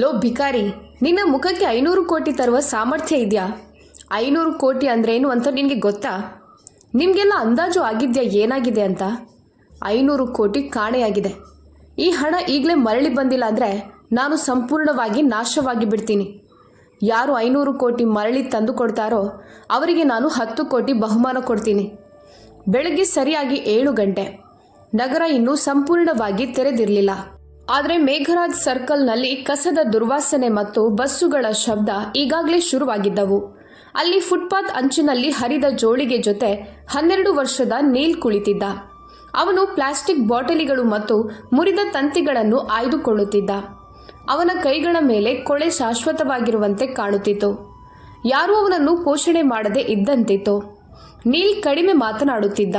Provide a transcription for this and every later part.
Low ಭಿಕಾರಿ, ನಿನ್ನ ಮುಖಕ್ಕೆ ಐನೂರು ಕೋಟಿ ತರುವ ಸಾಮರ್ಥ್ಯ ಇದೆಯಾ? ಐನೂರು ಕೋಟಿ ಅಂದ್ರೇನು ಅಂತ ನಿನಗೆ ಗೊತ್ತಾ? ನಿಮಗೆಲ್ಲ ಅಂದಾಜು ಆಗಿದೆಯಾ ಏನಾಗಿದೆ ಅಂತ? ಐನೂರು ಕೋಟಿ ಕಾಣೆಯಾಗಿದೆ. ಈ ಹಣ ಈಗಲೇ ಮರಳಿ ಬಂದಿಲ್ಲ ಅಂದರೆ ನಾನು ಸಂಪೂರ್ಣವಾಗಿ ನಾಶವಾಗಿ ಬಿಡ್ತೀನಿ. ಯಾರು ಐನೂರು ಕೋಟಿ ಮರಳಿ ತಂದು ಕೊಡ್ತಾರೋ ಅವರಿಗೆ ನಾನು ಹತ್ತು ಕೋಟಿ ಬಹುಮಾನ ಕೊಡ್ತೀನಿ. ಬೆಳಗ್ಗೆ ಸರಿಯಾಗಿ ಏಳು ಗಂಟೆ. ನಗರ ಇನ್ನೂ ಸಂಪೂರ್ಣವಾಗಿ ತೆರೆದಿರಲಿಲ್ಲ. ಆದರೆ ಮೇಘರಾಜ್ ಸರ್ಕಲ್ನಲ್ಲಿ ಕಸದ ದುರ್ವಾಸನೆ ಮತ್ತು ಬಸ್ಸುಗಳ ಶಬ್ದ ಈಗಾಗಲೇ ಶುರುವಾಗಿದ್ದವು. ಅಲ್ಲಿ ಫುಟ್ಪಾತ್ ಅಂಚಿನಲ್ಲಿ ಹರಿದ ಜೋಳಿಗೆ ಜೊತೆ ಹನ್ನೆರಡು ವರ್ಷದ ನೀಲ್ ಕುಳಿತಿದ್ದ. ಅವನು ಪ್ಲಾಸ್ಟಿಕ್ ಬಾಟಲಿಗಳು ಮತ್ತು ಮುರಿದ ತಂತಿಗಳನ್ನು ಆಯ್ದುಕೊಳ್ಳುತ್ತಿದ್ದ. ಅವನ ಕೈಗಳ ಮೇಲೆ ಕೊಳೆ ಶಾಶ್ವತವಾಗಿರುವಂತೆ ಕಾಣುತ್ತಿತ್ತು. ಯಾರೂ ಅವನನ್ನು ಪೋಷಣೆ ಮಾಡದೆ ಇದ್ದಂತಿತ್ತು. ನೀಲ್ ಕಡಿಮೆ ಮಾತನಾಡುತ್ತಿದ್ದ.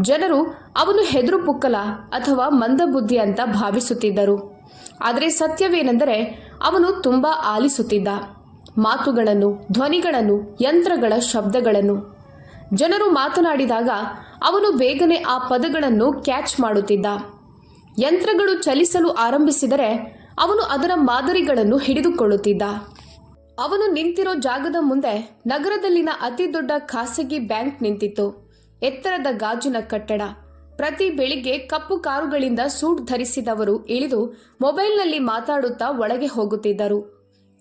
ಜನರು ಅವನು ಹೆದರು ಪುಕ್ಕಲ ಅಥವಾ ಮಂದಬುದ್ಧಿ ಅಂತ ಭಾವಿಸುತ್ತಿದ್ದರು. ಆದರೆ ಸತ್ಯವೇನೆಂದರೆ ಅವನು ತುಂಬ ಆಲಿಸುತ್ತಿದ್ದ. ಮಾತುಗಳನ್ನು, ಧ್ವನಿಗಳನ್ನು, ಯಂತ್ರಗಳ ಶಬ್ದಗಳನ್ನು. ಜನರು ಮಾತನಾಡಿದಾಗ ಅವನು ಬೇಗನೆ ಆ ಪದಗಳನ್ನು ಕ್ಯಾಚ್ ಮಾಡುತ್ತಿದ್ದ. ಯಂತ್ರಗಳು ಚಲಿಸಲು ಆರಂಭಿಸಿದರೆ ಅವನು ಅದರ ಮಾದರಿಗಳನ್ನು ಹಿಡಿದುಕೊಳ್ಳುತ್ತಿದ್ದ. ಅವನು ನಿಂತಿರೋ ಜಾಗದ ಮುಂದೆ ನಗರದಲ್ಲಿನ ಅತಿ ದೊಡ್ಡ ಖಾಸಗಿ ಬ್ಯಾಂಕ್ ನಿಂತಿತ್ತು. ಎತ್ತರದ ಗಾಜಿನ ಕಟ್ಟಡ. ಪ್ರತಿ ಬೆಳಿಗ್ಗೆ ಕಪ್ಪು ಕಾರುಗಳಿಂದ ಸೂಟ್ ಧರಿಸಿದವರು ಇಳಿದು ಮೊಬೈಲ್ನಲ್ಲಿ ಮಾತಾಡುತ್ತಾ ಒಳಗೆ ಹೋಗುತ್ತಿದ್ದರು.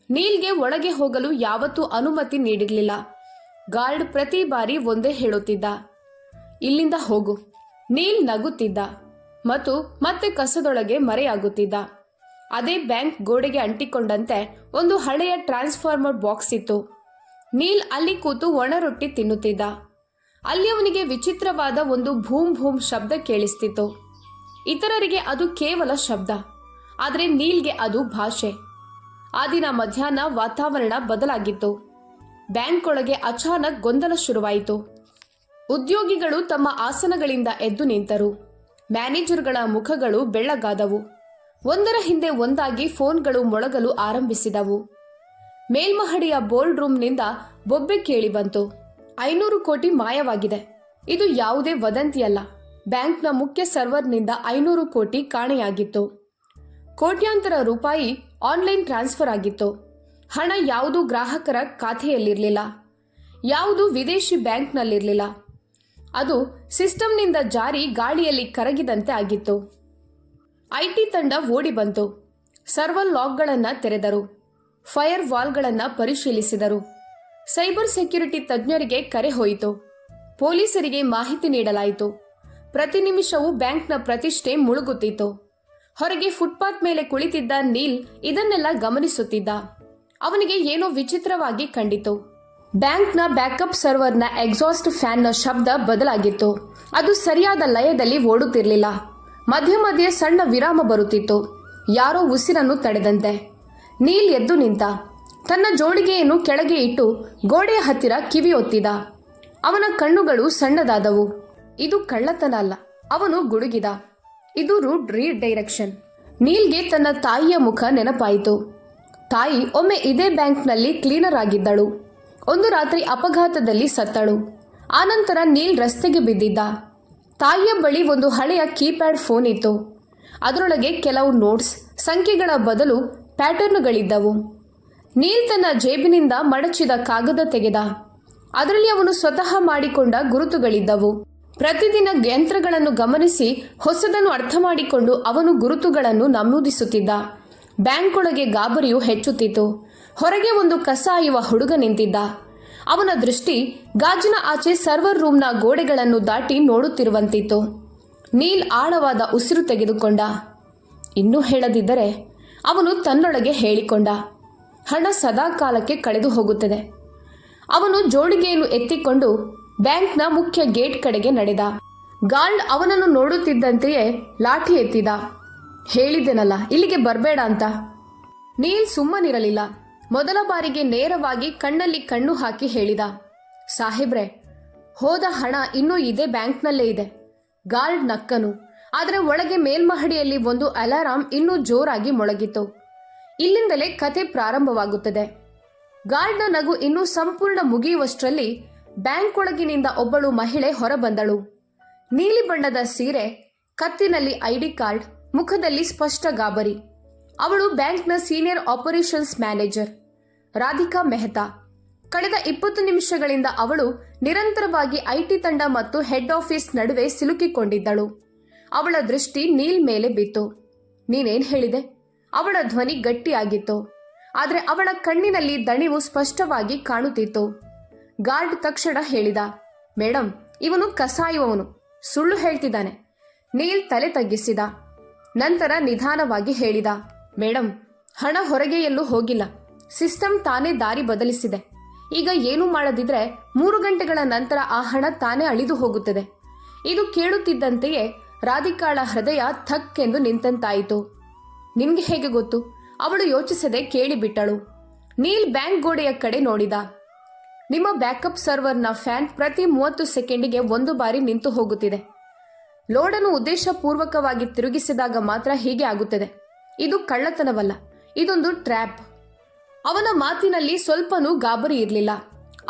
ನೀಲ್ಗೆ ಒಳಗೆ ಹೋಗಲು ಯಾವತ್ತೂ ಅನುಮತಿ ನೀಡಿರಲಿಲ್ಲ. ಗಾರ್ಡ್ ಪ್ರತಿ ಬಾರಿ ಒಂದೇ ಹೇಳುತ್ತಿದ್ದ. ಇಲ್ಲಿಂದ ಹೋಗು. ನೀಲ್ ನಗುತ್ತಿದ್ದ ಮತ್ತು ಮತ್ತೆ ಕಸದೊಳಗೆ ಮರೆಯಾಗುತ್ತಿದ್ದ. ಅದೇ ಬ್ಯಾಂಕ್ ಗೋಡೆಗೆ ಅಂಟಿಕೊಂಡಂತೆ ಒಂದು ಹಳೆಯ ಟ್ರಾನ್ಸ್ಫಾರ್ಮರ್ ಬಾಕ್ಸ್ ಇತ್ತು. ನೀಲ್ ಅಲ್ಲಿ ಕೂತು ಒಣ ರೊಟ್ಟಿ ತಿನ್ನುತ್ತಿದ್ದ. ಅಲ್ಲಿ ಅವನಿಗೆ ವಿಚಿತ್ರವಾದ ಒಂದು ಭೂಮ್ ಭೂಮ್ ಶಬ್ದ ಕೇಳಿಸ್ತಿತ್ತು. ಇತರರಿಗೆ ಅದು ಕೇವಲ ಶಬ್ದ. ಆದರೆ ನೀಲ್ಗೆ ಅದು ಭಾಷೆ. ಆ ದಿನ ಮಧ್ಯಾಹ್ನ ವಾತಾವರಣ ಬದಲಾಗಿತ್ತು. ಬ್ಯಾಂಕ್ ಒಳಗೆ ಅಚಾನಕ್ ಗೊಂದಲ ಶುರುವಾಯಿತು. ಉದ್ಯೋಗಿಗಳು ತಮ್ಮ ಆಸನಗಳಿಂದ ಎದ್ದು ನಿಂತರು. ಮ್ಯಾನೇಜರ್ಗಳ ಮುಖಗಳು ಬೆಳ್ಳಗಾದವು. ಒಂದರ ಹಿಂದೆ ಒಂದಾಗಿ ಫೋನ್ಗಳು ಮೊಳಗಲು ಆರಂಭಿಸಿದವು. ಮೇಲ್ಮಹಡಿಯ ಬೋರ್ಡ್ ರೂಮ್ನಿಂದ ಬೊಬ್ಬೆ ಕೇಳಿ ಬಂತು. ಐನೂರು ಕೋಟಿ ಮಾಯವಾಗಿದೆ. ಇದು ಯಾವುದೇ ವದಂತಿಯಲ್ಲ ಬ್ಯಾಂಕ್ನ ಮುಖ್ಯ ಸರ್ವರ್ನಿಂದ ಐನೂರು ಕೋಟಿ ಕಾಣೆಯಾಗಿತ್ತು. ಕೋಟ್ಯಾಂತರ ರೂಪಾಯಿ ಆನ್ಲೈನ್ ಟ್ರಾನ್ಸ್ಫರ್ ಆಗಿತ್ತು. ಹಣ ಯಾವುದು ಗ್ರಾಹಕರ ಖಾತೆಯಲ್ಲಿರಲಿಲ್ಲ. ಯಾವುದು ವಿದೇಶಿ ಬ್ಯಾಂಕ್ನಲ್ಲಿರಲಿಲ್ಲ. ಅದು ಸಿಸ್ಟಮ್ನಿಂದ ಜಾರಿ ಗಾಳಿಯಲ್ಲಿ ಕರಗಿದಂತೆ ಆಗಿತ್ತು. ಐಟಿ ತಂಡ ಓಡಿ ಬಂತು. ಸರ್ವರ್ ಲಾಕ್ಗಳನ್ನು ತೆರೆದರು. ಫೈರ್ ವಾಲ್ಗಳನ್ನು ಪರಿಶೀಲಿಸಿದರು. ಸೈಬರ್ ಸೆಕ್ಯುರಿಟಿ ತಜ್ಞರಿಗೆ ಕರೆ ಹೋಯಿತು. ಪೊಲೀಸರಿಗೆ ಮಾಹಿತಿ ನೀಡಲಾಯಿತು. ಪ್ರತಿ ನಿಮಿಷವೂ ಬ್ಯಾಂಕ್ನ ಪ್ರತಿಷ್ಠೆ ಮುಳುಗುತ್ತಿತ್ತು. ಹೊರಗೆ ಫುಟ್ಪಾತ್ ಮೇಲೆ ಕುಳಿತಿದ್ದ ನೀಲ್ ಇದನ್ನೆಲ್ಲ ಗಮನಿಸುತ್ತಿದ್ದ. ಅವನಿಗೆ ಏನೋ ವಿಚಿತ್ರವಾಗಿ ಕಂಡಿತು. ಬ್ಯಾಂಕ್ನ ಬ್ಯಾಕಪ್ ಸರ್ವರ್ನ ಎಕ್ಸಾಸ್ಟ್ ಫ್ಯಾನ್ನ ಶಬ್ದ ಬದಲಾಗಿತ್ತು. ಅದು ಸರಿಯಾದ ಲಯದಲ್ಲಿ ಓಡುತ್ತಿರಲಿಲ್ಲ. ಮಧ್ಯ ಮಧ್ಯೆ ಸಣ್ಣ ವಿರಾಮ ಬರುತ್ತಿತ್ತು. ಯಾರೋ ಉಸಿರನ್ನು ತಡೆದಂತೆ. ನೀಲ್ ಎದ್ದು ನಿಂತ. ತನ್ನ ಜೋಡಿಗೆಯನ್ನು ಕೆಳಗೆ ಇಟ್ಟು ಗೋಡೆಯ ಹತ್ತಿರ ಕಿವಿ ಒತ್ತಿದ. ಅವನ ಕಣ್ಣುಗಳು ಸಣ್ಣದಾದವು. ಇದು ಕಳ್ಳತನ ಅಲ್ಲ, ಅವನು ಗುಡುಗಿದ. ಇದು ರೂಟ್ ರೀಡೈರೆಕ್ಷನ್ ನೀಲ್ಗೆ ತನ್ನ ತಾಯಿಯ ಮುಖ ನೆನಪಾಯಿತು. ತಾಯಿ ಒಮ್ಮೆ ಇದೇ ಬ್ಯಾಂಕ್ನಲ್ಲಿ ಕ್ಲೀನರ್ ಆಗಿದ್ದಳು. ಒಂದು ರಾತ್ರಿ ಅಪಘಾತದಲ್ಲಿ ಸತ್ತಳು. ಆನಂತರ ನೀಲ್ ರಸ್ತೆಗೆ ಬಿದ್ದಿದ್ದ. ತಾಯಿಯ ಬಳಿ ಒಂದು ಹಳೆಯ ಕೀಪ್ಯಾಡ್ ಫೋನ್ ಇತ್ತು. ಅದರೊಳಗೆ ಕೆಲವು ನೋಟ್ಸ್, ಸಂಖ್ಯೆಗಳ ಬದಲು ಪ್ಯಾಟರ್ನ್ಗಳಿದ್ದವು. ನೀಲ್ ತನ್ನ ಜೇಬಿನಿಂದ ಮಡಚಿದ ಕಾಗದ ತೆಗೆದ. ಅದರಲ್ಲಿ ಅವನು ಸ್ವತಃ ಮಾಡಿಕೊಂಡ ಗುರುತುಗಳಿದ್ದವು. ಪ್ರತಿದಿನ ಯಂತ್ರಗಳನ್ನು ಗಮನಿಸಿ ಹೊಸದನ್ನು ಅರ್ಥ ಮಾಡಿಕೊಂಡು ಅವನು ಗುರುತುಗಳನ್ನು ನಮೂದಿಸುತ್ತಿದ್ದ. ಬ್ಯಾಂಕ್ ಒಳಗೆ ಗಾಬರಿಯು ಹೆಚ್ಚುತ್ತಿತ್ತು. ಹೊರಗೆ ಒಂದು ಕಸಾಯುವ ಹುಡುಗ ನಿಂತಿದ್ದ. ಅವನ ದೃಷ್ಟಿ ಗಾಜಿನ ಆಚೆ ಸರ್ವರ್ ರೂಮ್ನ ಗೋಡೆಗಳನ್ನು ದಾಟಿ ನೋಡುತ್ತಿರುವಂತಿತ್ತು. ನೀಲ್ ಆಳವಾದ ಉಸಿರು ತೆಗೆದುಕೊಂಡ. ಇನ್ನೂ ಹೇಳದಿದ್ದರೆ ಅವನು ತನ್ನೊಳಗೆ ಹೇಳಿಕೊಂಡ. ಹಣ ಸದಾ ಕಾಲಕ್ಕೆ ಕಳೆದು ಹೋಗುತ್ತದೆ. ಅವನು ಜೋಡಿಗೆಯನ್ನು ಎತ್ತಿಕೊಂಡು ಬ್ಯಾಂಕ್ನ ಮುಖ್ಯ ಗೇಟ್ ಕಡೆಗೆ ನಡೆದ. ಗಾರ್ಡ್ ಅವನನ್ನು ನೋಡುತ್ತಿದ್ದಂತೆಯೇ ಲಾಠಿ ಎತ್ತಿದ. ಹೇಳಿದ್ದೆನಲ್ಲ ಇಲ್ಲಿಗೆ ಬರಬೇಡ ಅಂತ. ನೀಲ್ ಸುಮ್ಮನಿರಲಿಲ್ಲ. ಮೊದಲ ಬಾರಿಗೆ ನೇರವಾಗಿ ಕಣ್ಣಲ್ಲಿ ಕಣ್ಣು ಹಾಕಿ ಹೇಳಿದ. ಸಾಹೇಬ್ರೆ, ಹೋದ ಹಣ ಇನ್ನೂ ಇದೆ ಬ್ಯಾಂಕ್ನಲ್ಲೇ ಇದೆ. ಗಾರ್ಡ್ ನಕ್ಕನು. ಆದರೆ ಒಳಗೆ ಮೇಲ್ಮಹಡಿಯಲ್ಲಿ ಒಂದು ಅಲಾರಾಂ ಇನ್ನೂ ಜೋರಾಗಿ ಮೊಳಗಿತು ಇಲ್ಲಿಂದಲೇ ಕತೆ ಪ್ರಾರಂಭವಾಗುತ್ತದೆ. ಗಾರ್ಡ್ನ ನಗು ಇನ್ನೂ ಸಂಪೂರ್ಣ ಮುಗಿಯುವಷ್ಟರಲ್ಲಿ ಬ್ಯಾಂಕ್ ಒಳಗಿನಿಂದ ಒಬ್ಬಳು ಮಹಿಳೆ ಹೊರಬಂದಳು. ನೀಲಿ ಬಣ್ಣದ ಸೀರೆ, ಕತ್ತಿನಲ್ಲಿ ಐಡಿ ಕಾರ್ಡ್, ಮುಖದಲ್ಲಿ ಸ್ಪಷ್ಟ ಗಾಬರಿ. ಅವಳು ಬ್ಯಾಂಕ್ನ senior operations manager. Radhika Mehta. ಕಳೆದ ಇಪ್ಪತ್ತು ನಿಮಿಷಗಳಿಂದ ಅವಳು ನಿರಂತರವಾಗಿ ಐಟಿ ತಂಡ ಮತ್ತು ಹೆಡ್ ಆಫೀಸ್ ನಡುವೆ ಸಿಲುಕಿಕೊಂಡಿದ್ದಳು. ಅವಳ ದೃಷ್ಟಿ ನೀಲ್ ಮೇಲೆ ಬಿತ್ತು. ನೀನೇನ್ ಹೇಳಿದೆ? ಅವಳ ಧ್ವನಿ ಗಟ್ಟಿಯಾಗಿತ್ತು. ಆದರೆ ಅವಳ ಕಣ್ಣಿನಲ್ಲಿ ದಣಿವು ಸ್ಪಷ್ಟವಾಗಿ ಕಾಣುತ್ತಿತ್ತು. ಗಾರ್ಡ್ ತಕ್ಷಣ ಹೇಳಿದ ಮೇಡಮ್ ಇವನು ಕಸಾಯುವವನು. ಸುಳ್ಳು ಹೇಳ್ತಿದ್ದಾನೆ. ನೀಲ್ ತಲೆ ತಗ್ಗಿಸಿದ. ನಂತರ ನಿಧಾನವಾಗಿ ಹೇಳಿದ ಮೇಡಮ್ ಹಣ ಹೊರಗೆ ಎಲ್ಲೂ ಹೋಗಿಲ್ಲ. ಸಿಸ್ಟಮ್ ತಾನೇ ದಾರಿ ಬದಲಿಸಿದೆ. ಈಗ ಏನು ಮಾಡದಿದ್ರೆ ಮೂರು ಗಂಟೆಗಳ ನಂತರ ಆ ಹಣ ತಾನೇ ಅಳಿದು ಹೋಗುತ್ತದೆ ಇದು ಕೇಳುತ್ತಿದ್ದಂತೆಯೇ ರಾಧಿಕಾಳ ಹೃದಯ ಥಕ್ ಎಂದು ನಿಂತಂತಾಯಿತು. ನಿನ್ಗೆ ಹೇಗೆ ಗೊತ್ತು? ಅವಳು ಯೋಚಿಸದೆ ಕೇಳಿಬಿಟ್ಟಳು. ನೀಲ್ ಬ್ಯಾಂಕ್ ಗೋಡೆಯ ಕಡೆ ನೋಡಿದ. ನಿಮ್ಮ ಬ್ಯಾಕಪ್ ಸರ್ವರ್ನ ಫ್ಯಾನ್ ಪ್ರತಿ ಮೂವತ್ತು ಸೆಕೆಂಡಿಗೆ ಒಂದು ಬಾರಿ ನಿಂತು ಹೋಗುತ್ತಿದೆ. ಲೋಡನ್ನು ಉದ್ದೇಶಪೂರ್ವಕವಾಗಿ ತಿರುಗಿಸಿದಾಗ ಮಾತ್ರ ಹೀಗೆ ಆಗುತ್ತದೆ. ಇದು ಕಳ್ಳತನವಲ್ಲ, ಇದೊಂದು ಟ್ರ್ಯಾಪ್. ಅವನ ಮಾತಿನಲ್ಲಿ ಸ್ವಲ್ಪನೂ ಗಾಬರಿ ಇರಲಿಲ್ಲ.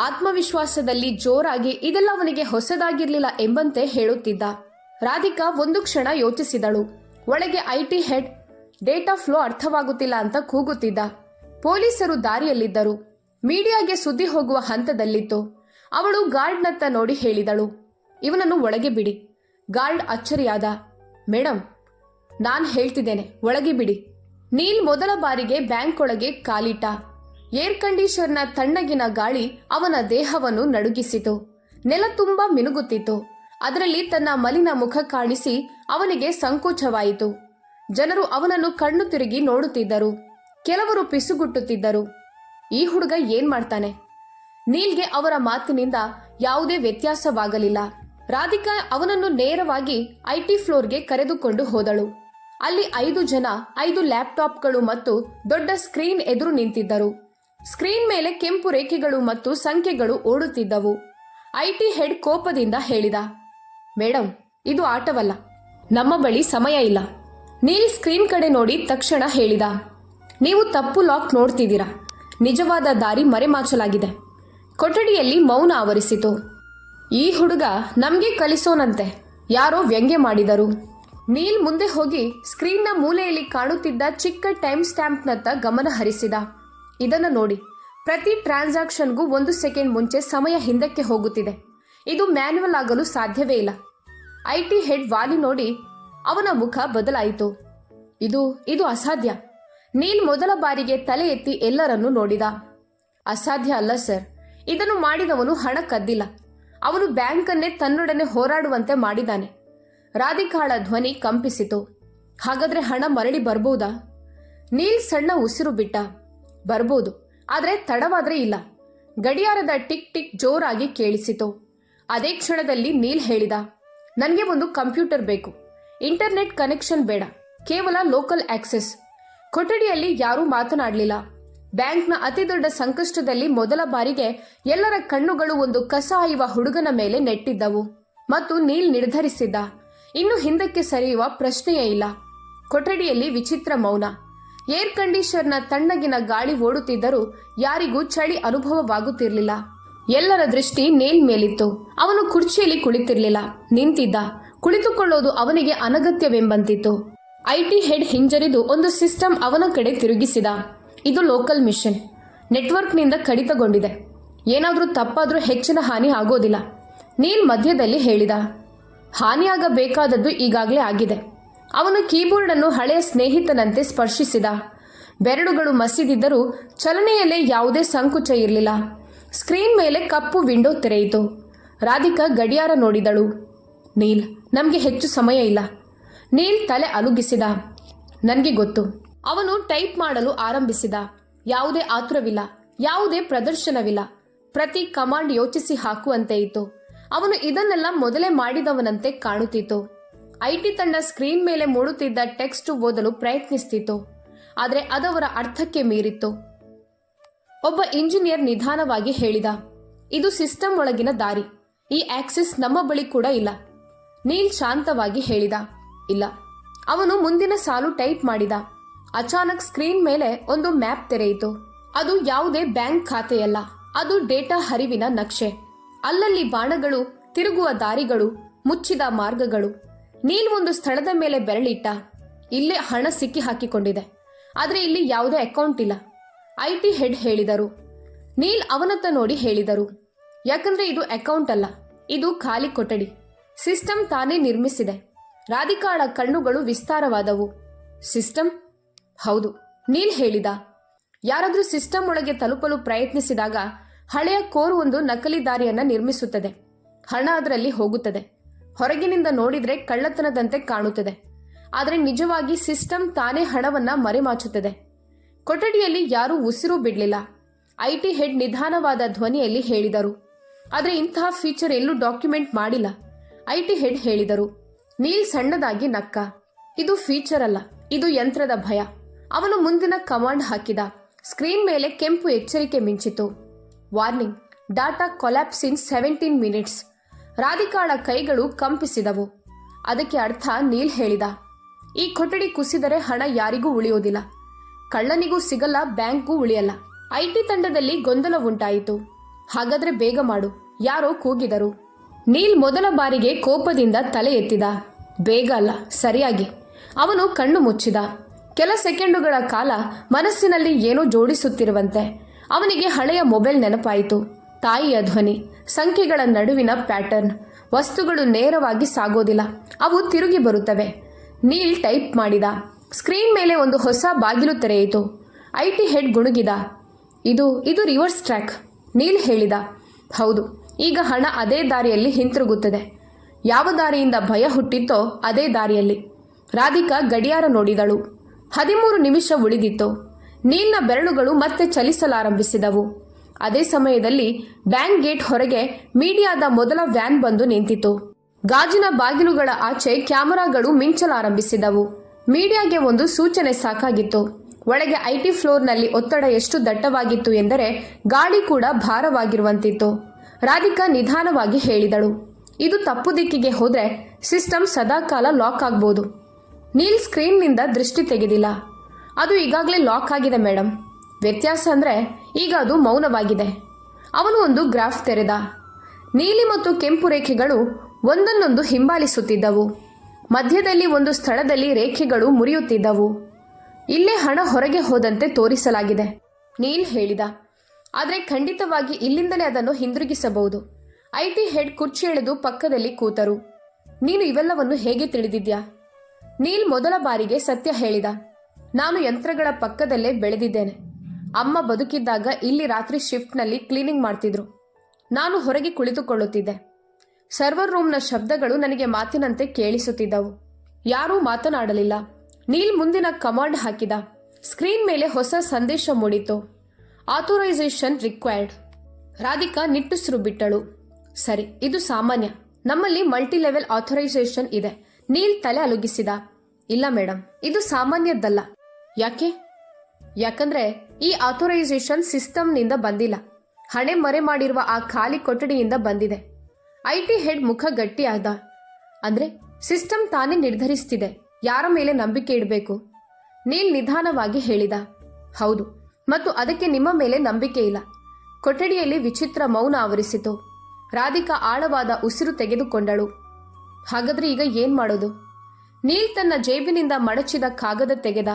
ಆತ್ಮವಿಶ್ವಾಸದಲ್ಲಿ ಜೋರಾಗಿ ಇದೆಲ್ಲ ಅವನಿಗೆ ಹೊಸದಾಗಿರಲಿಲ್ಲ ಎಂಬಂತೆ ಹೇಳುತ್ತಿದ್ದ. ರಾಧಿಕಾ ಒಂದು ಕ್ಷಣ ಯೋಚಿಸಿದಳು. ಒಳಗೆ ಐಟಿ ಹೆಡ್ ಡೇಟಾ ಫ್ಲೋ ಅರ್ಥವಾಗುತ್ತಿಲ್ಲ ಅಂತ ಕೂಗುತ್ತಿದ್ದ. ಪೊಲೀಸರು ದಾರಿಯಲ್ಲಿದ್ದರು. ಮೀಡಿಯಾಗೆ ಸುದ್ದಿ ಹೋಗುವ ಹಂತದಲ್ಲಿತ್ತು. ಅವಳು ಗಾರ್ಡ್ನತ್ತ ನೋಡಿ ಹೇಳಿದಳು. ಇವನನ್ನು ಒಳಗೆ ಬಿಡಿ. ಗಾರ್ಡ್ ಅಚ್ಚರಿಯಾದ. ಮೇಡಮ್ ನಾನು ಹೇಳ್ತಿದ್ದೇನೆ, ಒಳಗೆ ಬಿಡಿ. ನೀಲ್ ಮೊದಲ ಬಾರಿಗೆ ಬ್ಯಾಂಕ್ ಒಳಗೆ ಕಾಲಿಟ್ಟ. ಏರ್ ಕಂಡೀಷರ್ನ ತಣ್ಣಗಿನ ಗಾಳಿ ಅವನ ದೇಹವನ್ನು ನಡುಗಿಸಿತು. ನೆಲ ತುಂಬಾ ಮಿನುಗುತ್ತಿತ್ತು. ಅದರಲ್ಲಿ ತನ್ನ ಮಲಿನ ಮುಖ ಕಾಣಿಸಿ ಅವನಿಗೆ ಸಂಕೋಚವಾಯಿತು. ಜನರು ಅವನನ್ನು ಕಣ್ಣು ತಿರುಗಿ ನೋಡುತ್ತಿದ್ದರು. ಕೆಲವರು ಪಿಸುಗುಟ್ಟುತ್ತಿದ್ದರು. ಈ ಹುಡುಗ ಏನ್ ಮಾಡ್ತಾನೆ? ನೀಲ್ಗೆ ಅವರ ಮಾತಿನಿಂದ ಯಾವುದೇ ವ್ಯತ್ಯಾಸವಾಗಲಿಲ್ಲ. ರಾಧಿಕಾ ಅವನನ್ನು ನೇರವಾಗಿ ಐಟಿ ಫ್ಲೋರ್ಗೆ ಕರೆದುಕೊಂಡು ಹೋದಳು. ಅಲ್ಲಿ ಐದು ಜನ, ಐದು ಲ್ಯಾಪ್ಟಾಪ್ಗಳು ಮತ್ತು ದೊಡ್ಡ ಸ್ಕ್ರೀನ್ ಎದುರು ನಿಂತಿದ್ದರು. ಸ್ಕ್ರೀನ್ ಮೇಲೆ ಕೆಂಪು ರೇಖೆಗಳು ಮತ್ತು ಸಂಖ್ಯೆಗಳು ಓಡುತ್ತಿದ್ದವು. ಐಟಿ ಹೆಡ್ ಕೋಪದಿಂದ ಹೇಳಿದ, ಮೇಡಂ, ಇದು ಆಟವಲ್ಲ. ನಮ್ಮ ಬಳಿ ಸಮಯ ಇಲ್ಲ. ನೀಲ್ ಸ್ಕ್ರೀನ್ ಕಡೆ ನೋಡಿ ತಕ್ಷಣ ಹೇಳಿದ. ನೀವು ತಪ್ಪು ಲಾಕ್ ನೋಡ್ತಿದ್ದೀರಾ? ನಿಜವಾದ ದಾರಿ ಮರೆಮಾಚಲಾಗಿದೆ. ಕೊಠಡಿಯಲ್ಲಿ ಮೌನ ಆವರಿಸಿತು. ಈ ಹುಡುಗ ನಮಗೆ ಕಲಿಸೋನಂತೆ. ಯಾರೋ ವ್ಯಂಗ್ಯ ಮಾಡಿದರು. ನೀಲ್ ಮುಂದೆ ಹೋಗಿ ಸ್ಕ್ರೀನ್ನ ಮೂಲೆಯಲ್ಲಿ ಕಾಣುತ್ತಿದ್ದ ಚಿಕ್ಕ ಟೈಮ್ ಸ್ಟ್ಯಾಂಪ್ನತ್ತ ಗಮನ ಹರಿಸಿದ. ಇದನ್ನು ನೋಡಿ. ಪ್ರತಿ ಟ್ರಾನ್ಸಾಕ್ಷನ್ಗೂ ಒಂದು ಸೆಕೆಂಡ್ ಮುಂಚೆ ಸಮಯ ಹಿಂದಕ್ಕೆ ಹೋಗುತ್ತಿದೆ. ಇದು ಮ್ಯಾನ್ಯುವಲ್ ಆಗಲು ಸಾಧ್ಯವೇ ಇಲ್ಲ. ಐಟಿ ಹೆಡ್ ವಾಲಿ ನೋಡಿ ಅವನ ಮುಖ ಬದಲಾಯಿತು. ಇದು ಇದು ಅಸಾಧ್ಯ. ನೀಲ್ ಮೊದಲ ಬಾರಿಗೆ ತಲೆ ಎತ್ತಿ ಎಲ್ಲರನ್ನೂ ನೋಡಿದ. ಅಸಾಧ್ಯ ಅಲ್ಲ, ಸರ್. ಇದನ್ನು ಮಾಡಿದವನು ಹಣ ಕದ್ದಿಲ್ಲ. ಅವನು ಬ್ಯಾಂಕನ್ನೇ ತನ್ನೊಡನೆ ಹೋರಾಡುವಂತೆ ಮಾಡಿದ್ದಾನೆ. ರಾಧಿಕಾಳ ಧ್ವನಿ ಕಂಪಿಸಿತು. ಹಾಗಾದ್ರೆ ಹಣ ಮರಳಿ ಬರ್ಬೋದಾ? ನೀಲ್ ಸಣ್ಣ ಉಸಿರು ಬಿಟ್ಟ. ಬರ್ಬೋದು, ಆದರೆ ತಡವಾದ್ರೆ ಇಲ್ಲ. ಗಡಿಯಾರದ ಟಿಕ್ ಟಿಕ್ ಜೋರಾಗಿ ಕೇಳಿಸಿತು. ಅದೇ ಕ್ಷಣದಲ್ಲಿ ನೀಲ್ ಹೇಳಿದ, ನನಗೆ ಒಂದು ಕಂಪ್ಯೂಟರ್ ಬೇಕು. ಇಂಟರ್ನೆಟ್ ಕನೆಕ್ಷನ್ ಬೇಡ. ಕೇವಲ ಲೋಕಲ್ ಆಕ್ಸೆಸ್. ಕೊಠಡಿಯಲ್ಲಿ ಯಾರೂ ಮಾತನಾಡಲಿಲ್ಲ. ಬ್ಯಾಂಕ್ನ ಅತಿದೊಡ್ಡ ಸಂಕಷ್ಟದಲ್ಲಿ ಮೊದಲ ಬಾರಿಗೆ ಎಲ್ಲರ ಕಣ್ಣುಗಳು ಒಂದು ಕಸ ಆಯುವ ಹುಡುಗನ ಮೇಲೆ ನೆಟ್ಟಿದ್ದವು ಮತ್ತು ನೀಲ್ ನಿರ್ಧರಿಸಿದ್ದ. ಇನ್ನು ಹಿಂದಕ್ಕೆ ಸರಿಯುವ ಪ್ರಶ್ನೆಯೇ ಇಲ್ಲ. ಕೊಠಡಿಯಲ್ಲಿ ವಿಚಿತ್ರ ಮೌನ. ಏರ್ ಕಂಡೀಷರ್ನ ತಣ್ಣಗಿನ ಗಾಳಿ ಓಡುತ್ತಿದ್ದರೂ ಯಾರಿಗೂ ಚಳಿ ಅನುಭವವಾಗುತ್ತಿರಲಿಲ್ಲ. ಎಲ್ಲರ ದೃಷ್ಟಿ ನೇಲ್ ಮೇಲಿತ್ತು. ಅವನು ಕುರ್ಚಿಯಲ್ಲಿ ಕುಳಿತಿರಲಿಲ್ಲ. ನಿಂತಿದ್ದ. ಕುಳಿತುಕೊಳ್ಳೋದು ಅವನಿಗೆ ಅನಗತ್ಯವೆಂಬಂತಿತ್ತು. ಐಟಿ ಹೆಡ್ ಹಿಂಜರಿದು ಒಂದು ಸಿಸ್ಟಮ್ ಅವನ ಕಡೆ ತಿರುಗಿಸಿದ. ಇದು ಲೋಕಲ್ ಮಿಷನ್. ನೆಟ್ವರ್ಕ್ನಿಂದ ಕಡಿತಗೊಂಡಿದೆ. ಏನಾದರೂ ತಪ್ಪಾದರೂ ಹೆಚ್ಚಿನ ಹಾನಿ ಆಗೋದಿಲ್ಲ. ನೀಲ್ ಮಧ್ಯದಲ್ಲಿ ಹೇಳಿದ. ಹಾನಿಯಾಗಬೇಕಾದದ್ದು ಈಗಾಗಲೇ ಆಗಿದೆ. ಅವನು ಕೀಬೋರ್ಡನ್ನು ಹಳೆಯ ಸ್ನೇಹಿತನಂತೆ ಸ್ಪರ್ಶಿಸಿದ. ಬೆರಳುಗಳು ಮಸಿದಿದ್ದರೂ ಚಲನೆಯಲ್ಲೇ ಯಾವುದೇ ಸಂಕುಚ ಇರಲಿಲ್ಲ. ಸ್ಕ್ರೀನ್ ಮೇಲೆ ಕಪ್ಪು ವಿಂಡೋ ತೆರೆಯಿತು. ರಾಧಿಕಾ ಗಡಿಯಾರ ನೋಡಿದಳು. ನೀಲ್, ನಮಗೆ ಹೆಚ್ಚು ಸಮಯ ಇಲ್ಲ. ನೀಲ್ ತಲೆ ಅಲುಗಿಸಿದ. ನನಗೆ ಗೊತ್ತು. ಅವನು ಟೈಪ್ ಮಾಡಲು ಆರಂಭಿಸಿದ. ಯಾವುದೇ ಆತುರವಿಲ್ಲ, ಯಾವುದೇ ಪ್ರದರ್ಶನವಿಲ್ಲ. ಪ್ರತಿ ಕಮಾಂಡ್ ಯೋಚಿಸಿ ಹಾಕುವಂತೆ ಇತ್ತು. ಅವನು ಇದನ್ನೆಲ್ಲ ಮೊದಲೇ ಮಾಡಿದವನಂತೆ ಕಾಣುತ್ತಿತ್ತು. ಐಟಿ ತಂಡ ಸ್ಕ್ರೀನ್ ಮೇಲೆ ಮೂಡುತ್ತಿದ್ದ ಟೆಕ್ಸ್ಟ್ ಓದಲು ಪ್ರಯತ್ನಿಸ್ತಿತ್ತು. ಆದರೆ ಅದವರ ಅರ್ಥಕ್ಕೆ ಮೀರಿತ್ತು. ಒಬ್ಬ ಇಂಜಿನಿಯರ್ ನಿಧಾನವಾಗಿ ಹೇಳಿದ, ಇದು ಸಿಸ್ಟಮ್ ಒಳಗಿನ ದಾರಿ. ಈ ಆಕ್ಸಿಸ್ ನಮ್ಮ ಬಳಿ ಕೂಡ ಇಲ್ಲ. ನೀಲ್ ಶಾಂತವಾಗಿ ಹೇಳಿದ, ಇಲ್ಲ. ಅವನು ಮುಂದಿನ ಸಾಲು ಟೈಪ್ ಮಾಡಿದ. ಅಚಾನಕ್ ಸ್ಕ್ರೀನ್ ಮೇಲೆ ಒಂದು ಮ್ಯಾಪ್ ತೆರೆಯಿತು. ಅದು ಯಾವುದೇ ಬ್ಯಾಂಕ್ ಖಾತೆಯಲ್ಲ. ಅದು ಡೇಟಾ ಹರಿವಿನ ನಕ್ಷೆ. ಅಲ್ಲಲ್ಲಿ ಬಾಣಗಳು, ತಿರುಗುವ ದಾರಿಗಳು, ಮುಚ್ಚಿದ ಮಾರ್ಗಗಳು. ನೀಲ್ ಒಂದು ಸ್ಥಳದ ಮೇಲೆ ಬೆರಳಿಟ್ಟ. ಇಲ್ಲೇ ಹಣ ಸಿಕ್ಕಿ ಹಾಕಿಕೊಂಡಿದೆ. ಆದರೆ ಇಲ್ಲಿ ಯಾವುದೇ ಅಕೌಂಟ್ ಇಲ್ಲ. ಐ ಟಿ ಹೆಡ್ ಹೇಳಿದರು. ನೀಲ್ ಅವನತ್ತ ನೋಡಿ ಹೇಳಿದರು. ಯಾಕಂದ್ರೆ ಇದು ಅಕೌಂಟ್ ಅಲ್ಲ. ಇದು ಖಾಲಿ ಕೊಠಡಿ. ಸಿಸ್ಟಮ್ ತಾನೇ ನಿರ್ಮಿಸಿದೆ. ರಾಧಿಕಾಳ ಕಣ್ಣುಗಳು ವಿಸ್ತಾರವಾದವು. ಸಿಸ್ಟಮ್ ಹೌದು ನೀಲ್ ಹೇಳಿದ. ಯಾರಾದರೂ ಸಿಸ್ಟಮ್ ಒಳಗೆ ತಲುಪಲು ಪ್ರಯತ್ನಿಸಿದಾಗ ಹಳೆಯ ಕೋರ್ ಒಂದು ನಕಲಿ ದಾರಿಯನ್ನ ನಿರ್ಮಿಸುತ್ತದೆ. ಹಣ ಅದರಲ್ಲಿ ಹೋಗುತ್ತದೆ. ಹೊರಗಿನಿಂದ ನೋಡಿದ್ರೆ ಕಳ್ಳತನದಂತೆ ಕಾಣುತ್ತದೆ. ಆದರೆ ನಿಜವಾಗಿ ಸಿಸ್ಟಮ್ ತಾನೇ ಹಣವನ್ನ ಮರೆಮಾಚುತ್ತದೆ. ಕೊಠಡಿಯಲ್ಲಿ ಯಾರೂ ಉಸಿರು ಬಿಡಲಿಲ್ಲ. ಐಟಿ ಹೆಡ್ ನಿಧಾನವಾದ ಧ್ವನಿಯಲ್ಲಿ ಹೇಳಿದರು. ಆದರೆ ಇಂತಹ ಫೀಚರ್ ಎಲ್ಲೂ ಡಾಕ್ಯುಮೆಂಟ್ ಮಾಡಿಲ್ಲ. ಐ ಟಿ ಹೆಡ್ ಹೇಳಿದರು. ನೀಲ್ ಸಣ್ಣದಾಗಿ ನಕ್ಕ. ಇದು ಫೀಚರ್ ಅಲ್ಲ, ಇದು ಯಂತ್ರದ ಭಯ. ಅವನು ಮುಂದಿನ ಕಮಾಂಡ್ ಹಾಕಿದ. ಸ್ಕ್ರೀನ್ ಮೇಲೆ ಕೆಂಪು ಎಚ್ಚರಿಕೆ ಮಿಂಚಿತು. Warning data collapse in seventeen minutes ರಾಧಿಕಾಳ ಕೈಗಳು ಕಂಪಿಸಿದವು. ಅದಕ್ಕೆ ಅರ್ಥ ನೀಲ್ ಹೇಳಿದ. ಈ ಕೊಠಡಿ ಕುಸಿದರೆ ಹಣ ಯಾರಿಗೂ ಉಳಿಯೋದಿಲ್ಲ. ಕಳ್ಳನಿಗೂ ಸಿಗಲ್ಲ, ಬ್ಯಾಂಕ್ಗೂ ಉಳಿಯಲ್ಲ. ಐಟಿ ತಂಡದಲ್ಲಿ ಗೊಂದಲ ಉಂಟಾಯಿತು. ಹಾಗಾದ್ರೆ ಬೇಗ ಮಾಡು. ಯಾರೋ ಕೂಗಿದರು. ನೀಲ್ ಮೊದಲ ಬಾರಿಗೆ ಕೋಪದಿಂದ ತಲೆ ಎತ್ತಿದ. ಬೇಗ ಅಲ್ಲ, ಸರಿಯಾಗಿ. ಅವನು ಕಣ್ಣು ಮುಚ್ಚಿದ. ಕೆಲ ಸೆಕೆಂಡುಗಳ ಕಾಲ ಮನಸ್ಸಿನಲ್ಲಿ ಏನೋ ಜೋಡಿಸುತ್ತಿರುವಂತೆ. ಅವನಿಗೆ ಹಳೆಯ ಮೊಬೈಲ್ ನೆನಪಾಯಿತು. ತಾಯಿಯ ಧ್ವನಿ, ಸಂಖ್ಯೆಗಳ ನಡುವಿನ ಪ್ಯಾಟರ್ನ್, ವಸ್ತುಗಳು ನೇರವಾಗಿ ಸಾಗೋದಿಲ್ಲ. ಅವು ತಿರುಗಿ ಬರುತ್ತವೆ. ನೀಲ್ ಟೈಪ್ ಮಾಡಿದ. ಸ್ಕ್ರೀನ್ ಮೇಲೆ ಒಂದು ಹೊಸ ಬಾಗಿಲು ತೆರೆಯಿತು. ಐ ಟಿ ಹೆಡ್ ಗುಣುಗಿದ. ಇದು ಇದು ರಿವರ್ಸ್ ಟ್ರ್ಯಾಕ್, ನೀಲ್ ಹೇಳಿದ. ಹೌದು ಈಗ ಹಣ ಅದೇ ದಾರಿಯಲ್ಲಿ ಹಿಂತಿರುಗುತ್ತದೆ. ಯಾವ ದಾರಿಯಿಂದ ಭಯ ಹುಟ್ಟಿತ್ತೋ ಅದೇ ದಾರಿಯಲ್ಲಿ. ರಾಧಿಕಾ ಗಡಿಯಾರ ನೋಡಿದಳು. ಹದಿಮೂರು ನಿಮಿಷ ಉಳಿದಿತ್ತು. ನೀಲ್ನ ಬೆರಳುಗಳು ಮತ್ತೆ ಚಲಿಸಲಾರಂಭಿಸಿದವು. ಅದೇ ಸಮಯದಲ್ಲಿ ಬ್ಯಾಂಕ್ ಗೇಟ್ ಹೊರಗೆ ಮೀಡಿಯಾದ ಮೊದಲ ವ್ಯಾನ್ ಬಂದು ನಿಂತಿತು ಗಾಜಿನ ಬಾಗಿಲುಗಳ ಆಚೆ ಕ್ಯಾಮೆರಾಗಳು ಮಿಂಚಲಾರಂಭಿಸಿದವು. ಮೀಡಿಯಾಗೆ ಒಂದು ಸೂಚನೆ ಸಾಕಾಗಿತ್ತು. ಒಳಗೆ ಐಟಿ ಫ್ಲೋರ್ನಲ್ಲಿ ಒತ್ತಡ ಎಷ್ಟು ದಟ್ಟವಾಗಿತ್ತು ಎಂದರೆ ಗಾಳಿ ಕೂಡ ಭಾರವಾಗಿರುವಂತಿತ್ತು. ರಾಧಿಕಾ ನಿಧಾನವಾಗಿ ಹೇಳಿದಳು. ಇದು ತಪ್ಪು ದಿಕ್ಕಿಗೆ ಹೋದ್ರೆ ಸಿಸ್ಟಮ್ ಸದಾಕಾಲ ಲಾಕ್ ಆಗ್ಬೋದು. ನೀಲ್ ಸ್ಕ್ರೀನ್ನಿಂದ ದೃಷ್ಟಿ ತೆಗೆದಿಲ್ಲ. ಅದು ಈಗಾಗಲೇ ಲಾಕ್ ಆಗಿದೆ ಮೇಡಮ್ ವ್ಯತ್ಯಾಸ ಅಂದರೆ ಈಗ ಅದು ಮೌನವಾಗಿದೆ. ಅವನು ಒಂದು ಗ್ರಾಫ್ ತೆರೆದ. ನೀಲಿ ಮತ್ತು ಕೆಂಪು ರೇಖೆಗಳು ಒಂದನ್ನೊಂದು ಹಿಂಬಾಲಿಸುತ್ತಿದ್ದವು. ಮಧ್ಯದಲ್ಲಿ ಒಂದು ಸ್ಥಳದಲ್ಲಿ ರೇಖೆಗಳು ಮುರಿಯುತ್ತಿದ್ದವು. ಇಲ್ಲೇ ಹಣ ಹೊರಗೆ ಹೋದಂತೆ ತೋರಿಸಲಾಗಿದೆ. ನೀಲ್ ಹೇಳಿದ. ಆದರೆ ಖಂಡಿತವಾಗಿ ಇಲ್ಲಿಂದಲೇ ಅದನ್ನು ಹಿಂದಿರುಗಿಸಬಹುದು. ಐಟಿ ಹೆಡ್ ಕುರ್ಚಿ ಎಳೆದು ಪಕ್ಕದಲ್ಲಿ ಕೂತರು. ನೀನು ಇವೆಲ್ಲವನ್ನು ಹೇಗೆ ತಿಳಿದಿದ್ಯಾ? ನೀಲ್ ಮೊದಲ ಬಾರಿಗೆ ಸತ್ಯ ಹೇಳಿದ. ನಾನು ಯಂತ್ರಗಳ ಪಕ್ಕದಲ್ಲೇ ಬೆಳೆದಿದ್ದೇನೆ. ಅಮ್ಮ ಬದುಕಿದ್ದಾಗ ಇಲ್ಲಿ ರಾತ್ರಿ ಶಿಫ್ಟ್ನಲ್ಲಿ ಕ್ಲೀನಿಂಗ್ ಮಾಡ್ತಿದ್ರು. ನಾನು ಹೊರಗೆ ಕುಳಿತುಕೊಳ್ಳುತ್ತಿದ್ದೆ. ಸರ್ವರ್ ರೂಮ್ನ ಶಬ್ದಗಳು ನನಗೆ ಮಾತಿನಂತೆ ಕೇಳಿಸುತ್ತಿದ್ದವು. ಯಾರೂ ಮಾತನಾಡಲಿಲ್ಲ. ನೀಲ್ ಮುಂದಿನ ಕಮಾಂಡ್ ಹಾಕಿದ. ಸ್ಕ್ರೀನ್ ಮೇಲೆ ಹೊಸ ಸಂದೇಶ ಮೂಡಿತು ಆಥೋರೈಸೇಷನ್ ರಿಕ್ವೈರ್ಡ್ ರಾಧಿಕಾ ನಿಟ್ಟುಸಿರು ಬಿಟ್ಟಳು. ಸರಿ, ಇದು ಸಾಮಾನ್ಯ. ನಮ್ಮಲ್ಲಿ ಮಲ್ಟಿ ಲೆವೆಲ್ ಆಥೋರೈಸೇಷನ್ ಇದೆ. ನೀಲ್ ತಲೆ ಅಲುಗಿಸಿದ. ಇಲ್ಲ ಮೇಡಮ್ ಇದು ಸಾಮಾನ್ಯದ್ದಲ್ಲ. ಯಾಕೆ? ಯಾಕಂದ್ರೆ ಈ ಆಥೋರೈಸೇಷನ್ ಸಿಸ್ಟಮ್ನಿಂದ ಬಂದಿಲ್ಲ. ಹಣೆ ಮರೆ ಮಾಡಿರುವ ಆ ಖಾಲಿ ಕೊಠಡಿಯಿಂದ ಬಂದಿದೆ. ಐ ಟಿ ಹೆಡ್ ಮುಖ ಗಟ್ಟಿಯಾದ. ಅಂದ್ರೆ ಸಿಸ್ಟಮ್ ತಾನೇ ನಿರ್ಧರಿಸ್ತಿದೆ. ಯಾರ ಮೇಲೆ ನಂಬಿಕೆ ಇಡಬೇಕು? ನೀಲ್ ನಿಧಾನವಾಗಿ ಹೇಳಿದ. ಹೌದು ಮತ್ತು ಅದಕ್ಕೆ ನಿಮ್ಮ ಮೇಲೆ ನಂಬಿಕೆ ಇಲ್ಲ. ಕೊಠಡಿಯಲ್ಲಿ ವಿಚಿತ್ರ ಮೌನ ಆವರಿಸಿತು. ರಾಧಿಕಾ ಆಳವಾದ ಉಸಿರು ತೆಗೆದುಕೊಂಡಳು. ಹಾಗಾದ್ರೆ ಈಗ ಏನ್ ಮಾಡೋದು? ನೀಲ್ ತನ್ನ ಜೇಬಿನಿಂದ ಮಡಚಿದ ಕಾಗದ ತೆಗೆದ.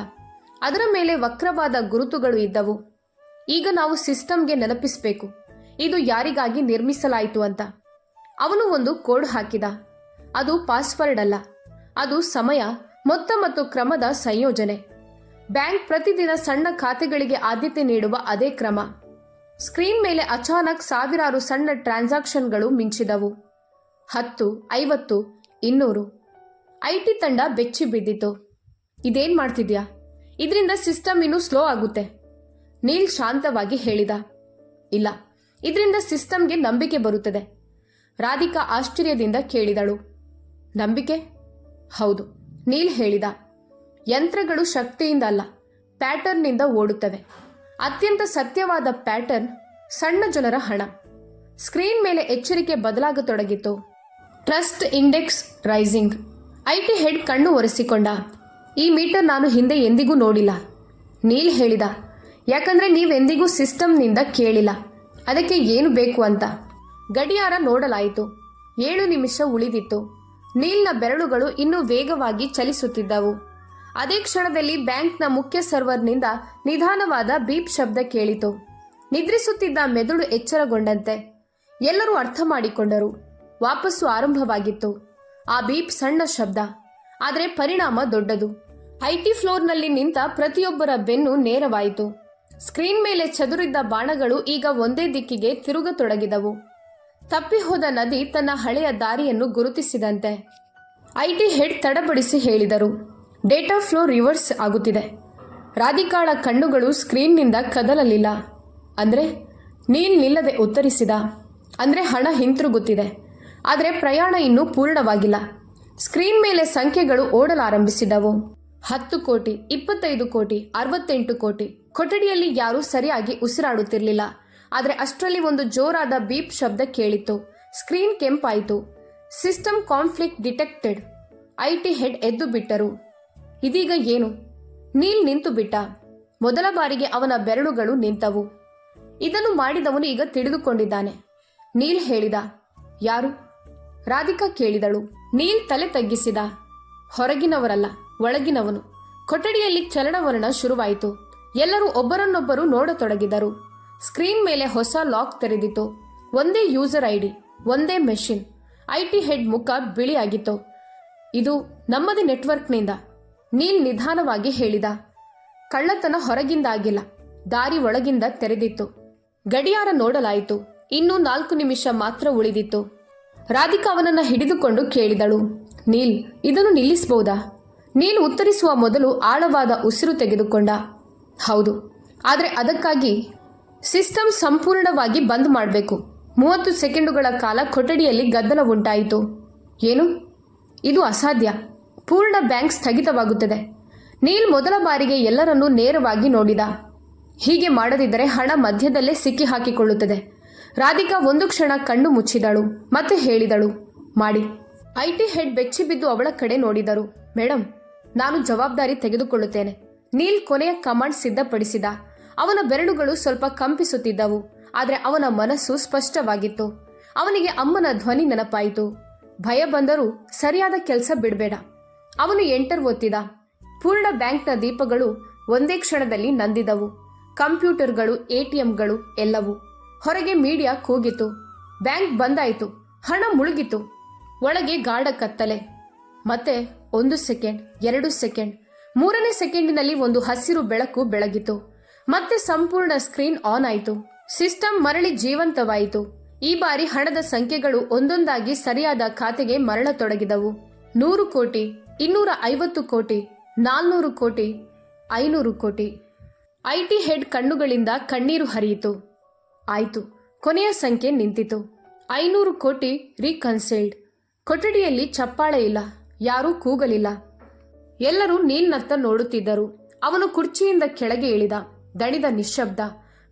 ಅದರ ಮೇಲೆ ವಕ್ರವಾದ ಗುರುತುಗಳು ಇದ್ದವು. ಈಗ ನಾವು ಸಿಸ್ಟಮ್ಗೆ ನೆನಪಿಸಬೇಕು. ಇದು ಯಾರಿಗಾಗಿ ನಿರ್ಮಿಸಲಾಯಿತು ಅಂತ. ಅವನು ಒಂದು ಕೋಡ್ ಹಾಕಿದ. ಅದು ಪಾಸ್ವರ್ಡ್ ಅಲ್ಲ. ಅದು ಸಮಯ, ಮೊತ್ತ ಮತ್ತು ಕ್ರಮದ ಸಂಯೋಜನೆ. ಬ್ಯಾಂಕ್ ಪ್ರತಿದಿನ ಸಣ್ಣ ಖಾತೆಗಳಿಗೆ ಆದ್ಯತೆ ನೀಡುವ ಅದೇ ಕ್ರಮ. ಸ್ಕ್ರೀನ್ ಮೇಲೆ ಅಚಾನಕ್ ಸಾವಿರಾರು ಸಣ್ಣ ಟ್ರಾನ್ಸಾಕ್ಷನ್ಗಳು ಮಿಂಚಿದವು. ಹತ್ತು, ಐವತ್ತು, ಇನ್ನೂರು. ಐಟಿ ತಂಡ ಬೆಚ್ಚಿ ಬಿದ್ದಿತು. ಇದೇನ್ ಮಾಡ್ತಿದ್ಯಾ? ಇದರಿಂದ ಸಿಸ್ಟಮ್ ಇನ್ನೂ ಸ್ಲೋ ಆಗುತ್ತೆ. ನೀಲ್ ಶಾಂತವಾಗಿ ಹೇಳಿದ. ಇಲ್ಲ, ಇದರಿಂದ ಸಿಸ್ಟಮ್ಗೆ ನಂಬಿಕೆ ಬರುತ್ತದೆ. ರಾಧಿಕಾ ಆಶ್ಚರ್ಯದಿಂದ ಕೇಳಿದಳು. ನಂಬಿಕೆ? ಹೌದು, ನೀಲ್ ಹೇಳಿದ. ಯಂತ್ರಗಳು ಶಕ್ತಿಯಿಂದ ಅಲ್ಲ, ಪ್ಯಾಟರ್ನ್ನಿಂದ ಓಡುತ್ತವೆ. ಅತ್ಯಂತ ಸತ್ಯವಾದ ಪ್ಯಾಟರ್ನ್ ಸಣ್ಣ ಜನರ ಹಣ. ಸ್ಕ್ರೀನ್ ಮೇಲೆ ಎಚ್ಚರಿಕೆ ಬದಲಾಗತೊಡಗಿತು. Trust index rising. I T head ಕಣ್ಣು ಒರೆಸಿಕೊಂಡ. ಈ ಮೀಟರ್ ನಾನು ಹಿಂದೆ ಎಂದಿಗೂ ನೋಡಿಲ್ಲ. ನೀಲ್ ಹೇಳಿದ. ಯಾಕಂದ್ರೆ ನೀವೆಂದಿಗೂ ಸಿಸ್ಟಮ್ನಿಂದ ಕೇಳಿಲ್ಲ. ಅದಕ್ಕೆ ಏನು ಬೇಕು ಅಂತ. ಗಡಿಯಾರ ನೋಡಲಾಯಿತು. ಏಳು ನಿಮಿಷ ಉಳಿದಿತ್ತು. ನೀಲ್ನ ಬೆರಳುಗಳು ಇನ್ನೂ ವೇಗವಾಗಿ ಚಲಿಸುತ್ತಿದ್ದವು. ಅದೇ ಕ್ಷಣದಲ್ಲಿ ಬ್ಯಾಂಕ್ನ ಮುಖ್ಯ ಸರ್ವರ್ನಿಂದ ನಿಧಾನವಾದ ಬೀಪ್ ಶಬ್ದ ಕೇಳಿತು. ನಿದ್ರಿಸುತ್ತಿದ್ದ ಮೆದುಳು ಎಚ್ಚರಗೊಂಡಂತೆ. ಎಲ್ಲರೂ ಅರ್ಥ ಮಾಡಿಕೊಂಡರು. ವಾಪಸ್ಸು ಆರಂಭವಾಗಿತ್ತು. ಆ ಬೀಪ್ ಸಣ್ಣ ಶಬ್ದ. ಆದರೆ ಪರಿಣಾಮ ದೊಡ್ಡದು. ಐಟಿ ಫ್ಲೋರ್ನಲ್ಲಿ ನಿಂತ ಪ್ರತಿಯೊಬ್ಬರ ಬೆನ್ನು ನೇರವಾಯಿತು. ಸ್ಕ್ರೀನ್ ಮೇಲೆ ಚದುರಿದ್ದ ಬಾಣಗಳು ಈಗ ಒಂದೇ ದಿಕ್ಕಿಗೆ ತಿರುಗತೊಡಗಿದವು. ತಪ್ಪಿಹೋದ ನದಿ ತನ್ನ ಹಳೆಯ ದಾರಿಯನ್ನು ಗುರುತಿಸಿದಂತೆ. ಐಟಿ ಹೆಡ್ ತಡಬಡಿಸಿ ಹೇಳಿದರು. ಡೇಟಾ ಫ್ಲೋ ರಿವರ್ಸ್ ಆಗುತ್ತಿದೆ. ರಾಧಿಕಾಳ ಕಣ್ಣುಗಳು ಸ್ಕ್ರೀನ್ನಿಂದ ಕದಲಲಿಲ್ಲ. ಅಂದರೆ ನೀಲ್ ನಿಲ್ಲದೆ ಉತ್ತರಿಸಿದ. ಅಂದರೆ, ಹಣ ಹಿಂತಿರುಗುತ್ತಿದೆ. ಆದರೆ, ಪ್ರಯಾಣ ಇನ್ನೂ ಪೂರ್ಣವಾಗಿಲ್ಲ. ಸ್ಕ್ರೀನ್ ಮೇಲೆ ಸಂಖ್ಯೆಗಳು ಓಡಲಾರಂಭಿಸಿದವು. ಹತ್ತು ಕೋಟಿ, ಇಪ್ಪತ್ತೈದು ಕೋಟಿ, ಅರವತ್ತೆಂಟು ಕೋಟಿ. ಕೊಠಡಿಯಲ್ಲಿ ಯಾರೂ ಸರಿಯಾಗಿ ಉಸಿರಾಡುತ್ತಿರಲಿಲ್ಲ. ಆದರೆ, ಅಷ್ಟರಲ್ಲಿ ಒಂದು ಜೋರಾದ ಬೀಪ್ ಶಬ್ದ ಕೇಳಿತ್ತು. Screen ಕೆಂಪಾಯಿತು. System conflict detected. IT head ಎದ್ದು ಬಿಟ್ಟರು. ಇದೀಗ ಏನು? ನೀಲ್ ನಿಂತು ಬಿಟ್ಟ. ಮೊದಲ ಬಾರಿಗೆ ಅವನ ಬೆರಳುಗಳು ನಿಂತವು. ಇದನ್ನು ಮಾಡಿದವನು ಈಗ ತಿಳಿದುಕೊಂಡಿದ್ದಾನೆ. ನೀಲ್ ಹೇಳಿದ, ಯಾರು? ರಾಧಿಕಾ ಕೇಳಿದಳು, ನೀಲ್ ತಲೆ ತಗ್ಗಿಸಿದ. ಹೊರಗಿನವರಲ್ಲ, ಒಳಗಿನವನು. ಕೊಠಡಿಯಲ್ಲಿ ಚಲನವಲನ ಶುರುವಾಯಿತು. ಎಲ್ಲರೂ ಒಬ್ಬರನ್ನೊಬ್ಬರು ನೋಡತೊಡಗಿದರು. ಸ್ಕ್ರೀನ್ ಮೇಲೆ ಹೊಸ ಲಾಕ್ ತೆರೆದಿತ್ತು. ಒಂದೇ ಯೂಸರ್ ಐಡಿ, ಒಂದೇ ಮೆಷಿನ್. ಐಟಿ ಹೆಡ್ ಮುಖ ಬಿಳಿಯಾಗಿತ್ತು. ಇದು ನಮ್ಮದೇ ನೆಟ್ವರ್ಕ್ನಿಂದ. ನೀಲ್ ನಿಧಾನವಾಗಿ ಹೇಳಿದ. ಕಳ್ಳತನ ಹೊರಗಿಂದ ಆಗಿಲ್ಲ ದಾರಿ ಒಳಗಿಂದ ತೆರೆದಿತ್ತು. ಗಡಿಯಾರ ನೋಡಲಾಯಿತು. ಇನ್ನೂ ನಾಲ್ಕು ನಿಮಿಷ ಮಾತ್ರ ಉಳಿದಿತ್ತು. ರಾಧಿಕಾ ಅವನನ್ನು ಹಿಡಿದುಕೊಂಡು ಕೇಳಿದಳು. ನೀಲ್, ಇದನ್ನು ನಿಲ್ಲಿಸಬಹುದಾ ನೀಲ್ ಉತ್ತರಿಸುವ ಮೊದಲು ಆಳವಾದ ಉಸಿರು ತೆಗೆದುಕೊಂಡ. ಹೌದು. ಆದರೆ ಅದಕ್ಕಾಗಿ ಸಿಸ್ಟಮ್ ಸಂಪೂರ್ಣವಾಗಿ ಬಂದ್ ಮಾಡಬೇಕು. ಮೂವತ್ತು ಸೆಕೆಂಡುಗಳ ಕಾಲ ಕೊಠಡಿಯಲ್ಲಿ ಗದ್ದಲ ಉಂಟಾಯಿತು. ಏನು? ಇದು ಅಸಾಧ್ಯ. ಪೂರ್ಣ ಬ್ಯಾಂಕ್ ಸ್ಥಗಿತವಾಗುತ್ತದೆ. ನೀಲ್ ಮೊದಲ ಬಾರಿಗೆ ಎಲ್ಲರನ್ನೂ ನೇರವಾಗಿ ನೋಡಿದ. ಹೀಗೆ ಮಾಡದಿದ್ದರೆ ಹಣ ಮಧ್ಯದಲ್ಲೇ ಸಿಕ್ಕಿ ಹಾಕಿಕೊಳ್ಳುತ್ತದೆ. ರಾಧಿಕಾ ಒಂದು ಕ್ಷಣ ಕಣ್ಣು ಮುಚ್ಚಿದಳು ಮತ್ತೆ ಹೇಳಿದಳು, ಮಾಡಿ. ಐಟಿ ಹೆಡ್ ಬೆಚ್ಚಿ ಬಿದ್ದು ಅವಳ ಕಡೆ ನೋಡಿದರು ಮೇಡಮ್ ನಾನು ಜವಾಬ್ದಾರಿ ತೆಗೆದುಕೊಳ್ಳುತ್ತೇನೆ. ನೀಲ್ ಕೊನೆಯ ಕಮಾಂಡ್ ಸಿದ್ಧಪಡಿಸಿದ. ಅವನ ಬೆರಳುಗಳು ಸ್ವಲ್ಪ ಕಂಪಿಸುತ್ತಿದ್ದವು, ಆದರೆ ಅವನ ಮನಸ್ಸು ಸ್ಪಷ್ಟವಾಗಿತ್ತು. ಅವನಿಗೆ ಅಮ್ಮನ ಧ್ವನಿ ನೆನಪಾಯಿತು. ಭಯ ಬಂದರೂ ಸರಿಯಾದ ಕೆಲಸ ಬಿಡಬೇಡ. ಅವನು ಎಂಟರ್ ಒತ್ತಿದ ಪೂರ್ಣ ಬ್ಯಾಂಕ್ನ ದೀಪಗಳು ಒಂದೇ ಕ್ಷಣದಲ್ಲಿ ನಂದಿದವು. ಕಂಪ್ಯೂಟರ್ಗಳು ಎಟಿಎಂಗಳು ಎಲ್ಲವೂ. ಹೊರಗೆ ಮೀಡಿಯಾ ಕೂಗಿತು. ಬ್ಯಾಂಕ್ ಬಂದಾಯಿತು. ಹಣ ಮುಳುಗಿತು. ಒಳಗೆ ಗಾಢ ಕತ್ತಲೆ. ಮತ್ತೆ ಒಂದು ಸೆಕೆಂಡ್, ಎರಡು ಸೆಕೆಂಡ್. ಮೂರನೇ ಸೆಕೆಂಡಿನಲ್ಲಿ ಒಂದು ಹಸಿರು ಬೆಳಕು ಬೆಳಗಿತು. ಮತ್ತೆ ಸಂಪೂರ್ಣ ಸ್ಕ್ರೀನ್ ಆನ್ ಆಯಿತು. ಸಿಸ್ಟಮ್ ಮರಳಿ ಜೀವಂತವಾಯಿತು. ಈ ಬಾರಿ ಹಣದ ಸಂಖ್ಯೆಗಳು ಒಂದೊಂದಾಗಿ ಸರಿಯಾದ ಖಾತೆಗೆ ಮರಳತೊಡಗಿದವು. ನೂರು ಕೋಟಿ. ಇನ್ನೂರ ಐವತ್ತು ಕೋಟಿ, ನಾಲ್ನೂರು ಕೋಟಿ, ಐನೂರು ಕೋಟಿ. ಐಟಿ ಹೆಡ್ ಕಣ್ಣುಗಳಿಂದ ಕಣ್ಣೀರು ಹರಿಯಿತು. ಆಯಿತು, ಕೊನೆಯ ಸಂಖ್ಯೆ ನಿಂತಿತು. ಐನೂರು ಕೋಟಿ ರೀಕನ್ಸಿಲ್ಡ್. ಕೊಠಡಿಯಲ್ಲಿ ಚಪ್ಪಾಳೆ ಇಲ್ಲ, ಯಾರೂ ಕೂಗಲಿಲ್ಲ. ಎಲ್ಲರೂ ನೀಲ್ನತ್ತ ನೋಡುತ್ತಿದ್ದರು. ಅವನು ಕುರ್ಚಿಯಿಂದ ಕೆಳಗೆ ಇಳಿದ, ದಣಿದ ನಿಶ್ಶಬ್ದ.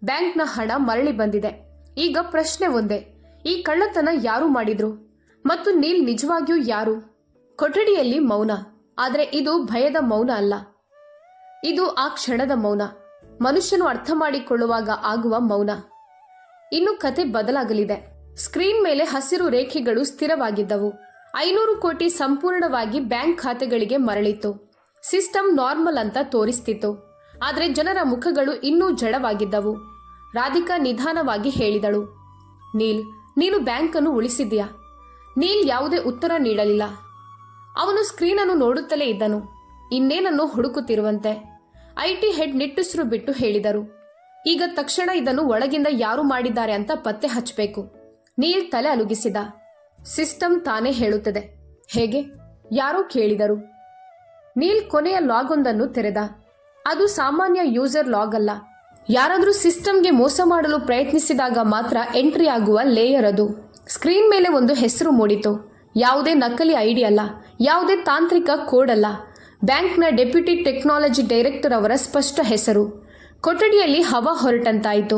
ಬ್ಯಾಂಕ್ನ ಹಣ ಮರಳಿ ಬಂದಿದೆ. ಈಗ ಪ್ರಶ್ನೆ ಒಂದೇ, ಈ ಕಳ್ಳತನ ಯಾರು ಮಾಡಿದ್ರು? ಮತ್ತು ನೀಲ್ ನಿಜವಾಗಿಯೂ ಯಾರು? ಕೊಠಡಿಯಲ್ಲಿ ಮೌನ, ಆದರೆ ಇದು ಭಯದ ಮೌನ ಅಲ್ಲ. ಇದು ಆ ಕ್ಷಣದ ಮೌನ. ಮನುಷ್ಯನು ಅರ್ಥ ಮಾಡಿಕೊಳ್ಳುವಾಗ ಆಗುವ ಮೌನ. ಇನ್ನು ಕತೆ ಬದಲಾಗಲಿದೆ. ಸ್ಕ್ರೀನ್ ಮೇಲೆ ಹಸಿರು ರೇಖೆಗಳು ಸ್ಥಿರವಾಗಿದ್ದವು. ಐನೂರು ಕೋಟಿ ಸಂಪೂರ್ಣವಾಗಿ ಬ್ಯಾಂಕ್ ಖಾತೆಗಳಿಗೆ ಮರಳಿತು ಸಿಸ್ಟಮ್ ನಾರ್ಮಲ್ ಅಂತ ತೋರಿಸ್ತಿತ್ತು. ಆದರೆ ಜನರ ಮುಖಗಳು ಇನ್ನೂ ಜಡವಾಗಿದ್ದವು. ರಾಧಿಕಾ ನಿಧಾನವಾಗಿ ಹೇಳಿದಳು, ನೀಲ್, ನೀನು ಬ್ಯಾಂಕನ್ನು ಉಳಿಸಿದ್ಯಾ ನೀಲ್ ಯಾವುದೇ ಉತ್ತರ ನೀಡಲಿಲ್ಲ. ಅವನು ಸ್ಕ್ರೀನನ್ನು ನೋಡುತ್ತಲೇ ಇದ್ದನು. ಇನ್ನೇನನ್ನು ಹುಡುಕುತ್ತಿರುವಂತೆ. ಐಟಿ ಹೆಡ್ ನಿಟ್ಟುಸಿರು ಬಿಟ್ಟು ಹೇಳಿದರು. ಈಗ ತಕ್ಷಣ ಇದನ್ನು ಒಳಗಿಂದ ಯಾರು ಮಾಡಿದ್ದಾರೆ ಅಂತ ಪತ್ತೆ ಹಚ್ಚಬೇಕು. ನೀಲ್ ತಲೆ ಅಲುಗಿಸಿದ. ಸಿಸ್ಟಮ್ ತಾನೇ ಹೇಳುತ್ತದೆ. ಹೇಗೆ? ಯಾರೋ ಕೇಳಿದರು. ನೀಲ್ ಕೊನೆಯ ಲಾಗ್ ಒಂದನ್ನು ತೆರೆದ. ಅದು ಸಾಮಾನ್ಯ ಯೂಸರ್ ಲಾಗ್ ಅಲ್ಲ. ಯಾರಾದರೂ ಸಿಸ್ಟಮ್ಗೆ ಮೋಸ ಮಾಡಲು ಪ್ರಯತ್ನಿಸಿದಾಗ ಮಾತ್ರ ಎಂಟ್ರಿ ಆಗುವ ಲೇಯರ್ ಅದು. ಸ್ಕ್ರೀನ್ ಮೇಲೆ ಒಂದು ಹೆಸರು ಮೂಡಿತು. ಯಾವುದೇ ನಕಲಿ ಐಡಿ ಅಲ್ಲ, ಯಾವುದೇ ತಾಂತ್ರಿಕ ಕೋಡ್ ಅಲ್ಲ. ಬ್ಯಾಂಕ್ನ ಡೆಪ್ಯೂಟಿ ಟೆಕ್ನಾಲಜಿ ಡೈರೆಕ್ಟರ್ ಅವರ ಸ್ಪಷ್ಟ ಹೆಸರು. ಕೊಠಡಿಯಲ್ಲಿ ಹವಾ ಹೊರಟಂತಾಯಿತು.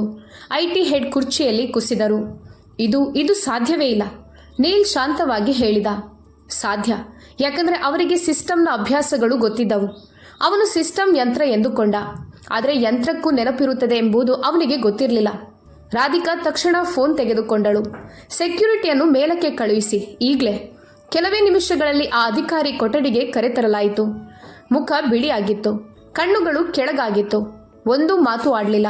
IT head ಕುರ್ಚಿಯಲ್ಲಿ ಕುಸಿದರು. ಇದು ಇದು ಸಾಧ್ಯವೇ ಇಲ್ಲ, ನೀಲ್ ಶಾಂತವಾಗಿ ಹೇಳಿದ. ಸಾಧ್ಯ, ಯಾಕಂದರೆ ಅವರಿಗೆ ಸಿಸ್ಟಮ್ನ ಅಭ್ಯಾಸಗಳು ಗೊತ್ತಿದ್ದವು. ಅವನು ಸಿಸ್ಟಮ್ ಯಂತ್ರ ಎಂದುಕೊಂಡ. ಆದರೆ ಯಂತ್ರಕ್ಕೂ ನೆನಪಿರುತ್ತದೆ ಎಂಬುದು ಅವನಿಗೆ ಗೊತ್ತಿರಲಿಲ್ಲ. ರಾಧಿಕಾ ತಕ್ಷಣ ಫೋನ್ ತೆಗೆದುಕೊಂಡಳು. ಸೆಕ್ಯೂರಿಟಿಯನ್ನು ಮೇಲಕ್ಕೆ ಕಳುಹಿಸಿ, ಈಗಲೇ. ಕೆಲವೇ ನಿಮಿಷಗಳಲ್ಲಿ ಆ ಅಧಿಕಾರಿ ಕೊಠಡಿಗೆ ಕರೆತರಲಾಯಿತು ಮುಖ ಬಿಳಿಯಾಗಿತ್ತು. ಕಣ್ಣುಗಳು ಕೆಳಗಾಗಿತ್ತು. ಒಂದು ಮಾತು ಆಡಲಿಲ್ಲ.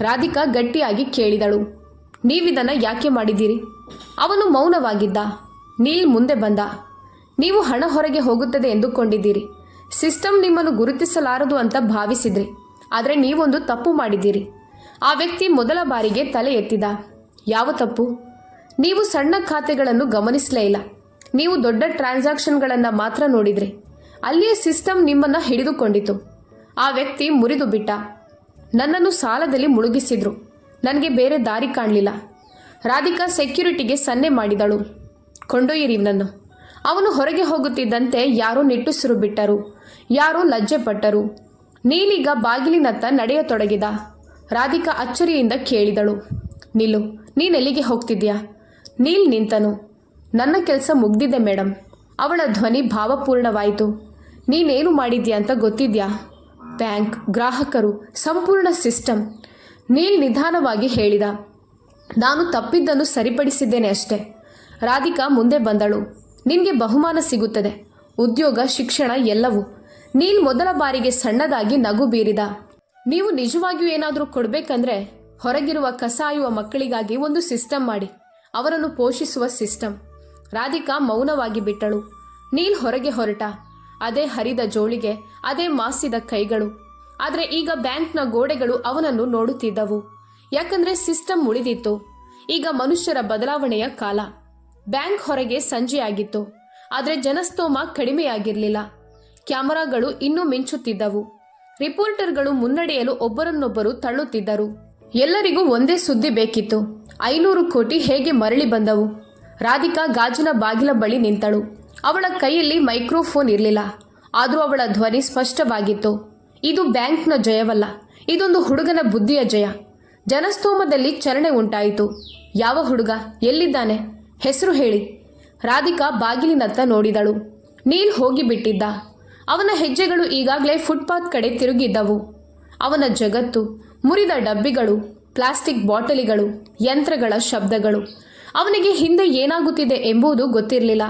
ರಾಧಿಕಾ ಗಟ್ಟಿಯಾಗಿ ಕೇಳಿದಳು. ನೀವಿದನ್ನು ಯಾಕೆ ಮಾಡಿದ್ದೀರಿ? ಅವನು ಮೌನವಾಗಿದ್ದ. ನೀಲ್ ಮುಂದೆ ಬಂದ. ನೀವು ಹಣ ಹೊರಗೆ ಹೋಗುತ್ತದೆ ಎಂದುಕೊಂಡಿದ್ದೀರಿ. ಸಿಸ್ಟಮ್ ನಿಮ್ಮನ್ನು ಗುರುತಿಸಲಾರದು ಅಂತ ಭಾವಿಸಿದ್ರಿ. ಆದರೆ ನೀವೊಂದು ತಪ್ಪು ಮಾಡಿದ್ದೀರಿ. ಆ ವ್ಯಕ್ತಿ ಮೊದಲ ಬಾರಿಗೆ ತಲೆ ಎತ್ತಿದ. ಯಾವ ತಪ್ಪು? ನೀವು ಸಣ್ಣ ಖಾತೆಗಳನ್ನು ಗಮನಿಸಲೇ ಇಲ್ಲ. ನೀವು ದೊಡ್ಡ ಟ್ರಾನ್ಸಾಕ್ಷನ್ಗಳನ್ನು ಮಾತ್ರ ನೋಡಿದ್ರಿ. ಅಲ್ಲಿಯೇ ಸಿಸ್ಟಮ್ ನಿಮ್ಮನ್ನು ಹಿಡಿದುಕೊಂಡಿತು. ಆ ವ್ಯಕ್ತಿ ಮುರಿದು ಬಿಟ್ಟ. ನನ್ನನ್ನು ಸಾಲದಲ್ಲಿ ಮುಳುಗಿಸಿದ್ರು. ನನಗೆ ಬೇರೆ ದಾರಿ ಕಾಣಲಿಲ್ಲ. ರಾಧಿಕಾ ಸೆಕ್ಯೂರಿಟಿಗೆ ಸನ್ನೆ ಮಾಡಿದಳು. ಕೊಂಡೊಯ್ಯಿರಿ ನನ್ನ ಅವನು ಹೊರಗೆ ಹೋಗುತ್ತಿದ್ದಂತೆ ಯಾರೋ ನಿಟ್ಟುಸಿರು ಬಿಟ್ಟರು. ಯಾರೋ ಲಜ್ಜೆ ಪಟ್ಟರು. ನೀಲೀಗ ಬಾಗಿಲಿನತ್ತ ನಡೆಯತೊಡಗಿದ. ರಾಧಿಕಾ ಅಚ್ಚರಿಯಿಂದ ಕೇಳಿದಳು. ನಿಲ್ಲು ನೀನೆಲ್ಲಿಗೆ ಹೋಗ್ತಿದ್ಯಾ ನೀಲ್ ನಿಂತನು. ನನ್ನ ಕೆಲಸ ಮುಗ್ದಿದೆ ಮೇಡಮ್ ಅವಳ ಧ್ವನಿ ಭಾವಪೂರ್ಣವಾಯಿತು. ನೀನೇನು ಮಾಡಿದ್ಯಾ ಅಂತ ಗೊತ್ತಿದ್ಯಾ? ಬ್ಯಾಂಕ್ ಗ್ರಾಹಕರು, ಸಂಪೂರ್ಣ ಸಿಸ್ಟಮ್ ನೀಲ್ ನಿಧಾನವಾಗಿ ಹೇಳಿದ. ನಾನು ತಪ್ಪಿದ್ದನ್ನು ಸರಿಪಡಿಸಿದ್ದೇನೆ ಅಷ್ಟೆ. ರಾಧಿಕಾ ಮುಂದೆ ಬಂದಳು. ನಿನಗೆ ಬಹುಮಾನ ಸಿಗುತ್ತದೆ. ಉದ್ಯೋಗ, ಶಿಕ್ಷಣ ಎಲ್ಲವೂ. ನೀಲ್ ಮೊದಲ ಬಾರಿಗೆ ಸಣ್ಣದಾಗಿ ನಗು ಬೀರಿದ. ನೀವು ನಿಜವಾಗಿಯೂ ಏನಾದರೂ ಕೊಡಬೇಕಂದ್ರೆ ಹೊರಗಿರುವ ಕಸಾಯುವ ಮಕ್ಕಳಿಗಾಗಿ ಒಂದು ಸಿಸ್ಟಮ್ ಮಾಡಿ. ಅವರನ್ನು ಪೋಷಿಸುವ ಸಿಸ್ಟಮ್. ರಾಧಿಕಾ ಮೌನವಾಗಿ ಬಿಟ್ಟಳು. ನೀಲ್ ಹೊರಗೆ ಹೊರಟ. ಅದೇ ಹರಿದ ಜೋಳಿಗೆ, ಅದೇ ಮಾಸಿದ ಕೈಗಳು. ಆದರೆ ಈಗ ಬ್ಯಾಂಕ್ನ ಗೋಡೆಗಳು ಅವನನ್ನು ನೋಡುತ್ತಿದ್ದವು. ಯಾಕಂದ್ರೆ ಸಿಸ್ಟಮ್ ಉಳಿದಿತ್ತು. ಈಗ ಮನುಷ್ಯರ ಬದಲಾವಣೆಯ ಕಾಲ. ಬ್ಯಾಂಕ್ ಹೊರಗೆ ಸಂಜೆಯಾಗಿತ್ತು. ಆದರೆ ಜನಸ್ತೋಮ ಕಡಿಮೆಯಾಗಿರಲಿಲ್ಲ. ಕ್ಯಾಮರಾಗಳು ಇನ್ನೂ ಮಿಂಚುತ್ತಿದ್ದವು. ರಿಪೋರ್ಟರ್ಗಳು ಮುನ್ನಡೆಯಲು ಒಬ್ಬರನ್ನೊಬ್ಬರು ತಳ್ಳುತ್ತಿದ್ದರು. ಎಲ್ಲರಿಗೂ ಒಂದೇ ಸುದ್ದಿ ಬೇಕಿತ್ತು. ಐನೂರು ಕೋಟಿ ಹೇಗೆ ಮರಳಿ ಬಂದವು? ರಾಧಿಕಾ ಗಾಜಿನ ಬಾಗಿಲ ಬಳಿ ನಿಂತಳು. ಅವಳ ಕೈಯಲ್ಲಿ ಮೈಕ್ರೋಫೋನ್ ಇರಲಿಲ್ಲ. ಆದರೂ ಅವಳ ಧ್ವನಿ ಸ್ಪಷ್ಟವಾಗಿತ್ತು. ಇದು ಬ್ಯಾಂಕ್ನ ಜಯವಲ್ಲ. ಇದೊಂದು ಹುಡುಗನ ಬುದ್ಧಿಯ ಜಯ. ಜನಸ್ತೋಮದಲ್ಲಿ ಚರಣೆ ಉಂಟಾಯಿತು. ಯಾವ ಹುಡುಗ? ಎಲ್ಲಿದ್ದಾನೆ? ಹೆಸರು ಹೇಳಿ. ರಾಧಿಕಾ ಬಾಗಿಲಿನತ್ತ ನೋಡಿದಳು. ನೀಲ್ ಹೋಗಿಬಿಟ್ಟಿದ್ದ. ಅವನ ಹೆಜ್ಜೆಗಳು ಈಗಾಗಲೇ ಫುಟ್ಪಾತ್ ಕಡೆ ತಿರುಗಿದ್ದವು. ಅವನ ಜಗತ್ತು, ಮುರಿದ ಡಬ್ಬಿಗಳು, ಪ್ಲಾಸ್ಟಿಕ್ ಬಾಟಲಿಗಳು, ಯಂತ್ರಗಳ ಶಬ್ದಗಳು, ಅವನಿಗೆ ಹಿಂದೆ ಏನಾಗುತ್ತಿದೆ ಎಂಬುದು ಗೊತ್ತಿರಲಿಲ್ಲ.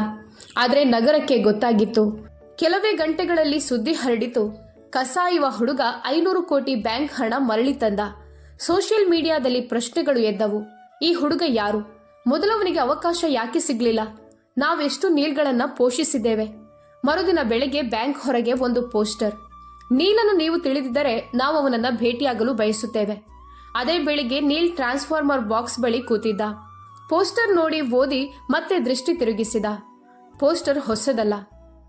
ಆದರೆ ನಗರಕ್ಕೆ ಗೊತ್ತಾಗಿತ್ತು. ಕೆಲವೇ ಗಂಟೆಗಳಲ್ಲಿ ಸುದ್ದಿ ಹರಡಿತು. ಕಸಾಯುವ ಹುಡುಗ ಐನೂರು ಕೋಟಿ ಬ್ಯಾಂಕ್ ಹಣ ಮರಳಿ ತಂದ. ಸೋಷಿಯಲ್ ಮೀಡಿಯಾದಲ್ಲಿ ಪ್ರಶ್ನೆಗಳು ಎದ್ದವು. ಈ ಹುಡುಗ ಯಾರು? ಮೊದಲವನಿಗೆ ಅವಕಾಶ ಯಾಕೆ ಸಿಗಲಿಲ್ಲ? ನಾವೆಷ್ಟು ನೀಲ್ಗಳನ್ನ ಪೋಷಿಸಿದ್ದೇವೆ? ಮರುದಿನ ಬೆಳಿಗ್ಗೆ ಬ್ಯಾಂಕ್ ಹೊರಗೆ ಒಂದು ಪೋಸ್ಟರ್. ನೀಲನ್ನು ನೀವು ತಿಳಿದಿದ್ದರೆ ನಾವು ಅವನನ್ನ ಭೇಟಿಯಾಗಲು ಬಯಸುತ್ತೇವೆ. ಅದೇ ಬೆಳಿಗ್ಗೆ ನೀಲ್ ಟ್ರಾನ್ಸ್ಫಾರ್ಮರ್ ಬಾಕ್ಸ್ ಬಳಿ ಕೂತಿದ್ದ. ಪೋಸ್ಟರ್ ನೋಡಿ ಓದಿ ಮತ್ತೆ ದೃಷ್ಟಿ ತಿರುಗಿಸಿದ. ಪೋಸ್ಟರ್ ಹೊಸದಲ್ಲ.